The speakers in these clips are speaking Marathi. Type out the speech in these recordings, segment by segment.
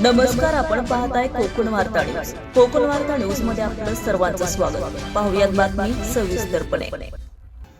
नमस्कार आपण पाहताय कोकण वार्ता न्यूज. कोकण वार्ता न्यूजमध्ये आपलं सर्वांचं स्वागत. पाहुयात बातमी सविस्तरपणे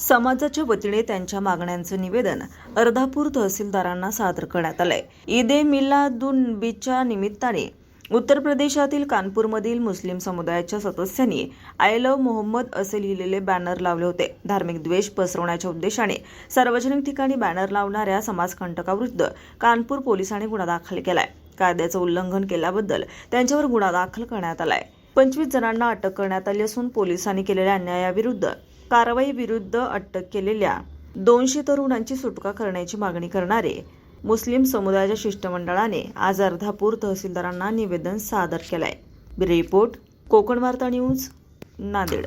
समाजाच्या वतीने त्यांच्या मागण्यांचं निवेदन अर्धापूर तहसीलदारांना सादर करण्यात आलंय. ईद ए मिलादुनबीच्या निमित्ताने उत्तर प्रदेशातील कानपूरमधील मुस्लिम समुदायाच्या सदस्यांनी आय लव्ह मोहम्मद असे लिहिलेले बॅनर लावले होते. धार्मिक द्वेष पसरवण्याच्या उद्देशाने सार्वजनिक ठिकाणी बॅनर लावणाऱ्या समाजकंटकाविरुद्ध कानपूर पोलिसांनी गुन्हा दाखल केलाय. कायद्याचं उल्लंघन केल्याबद्दल त्यांच्यावर गुन्हा दाखल करण्यात आलाय. पंचवीस जणांना अटक करण्यात आली असून पोलिसांनी केलेल्या अन्यायाविरुद्ध कारवाई विरुद्ध अटक केलेल्या दोनशे तरुणांची सुटका करण्याची मागणी करणारे मुस्लिम समुदायाच्या शिष्टमंडळाने आज अर्धापूर तहसीलदारांना निवेदन सादर केलंय. रिपोर्ट कोकण वार्ता न्यूज नांदेड.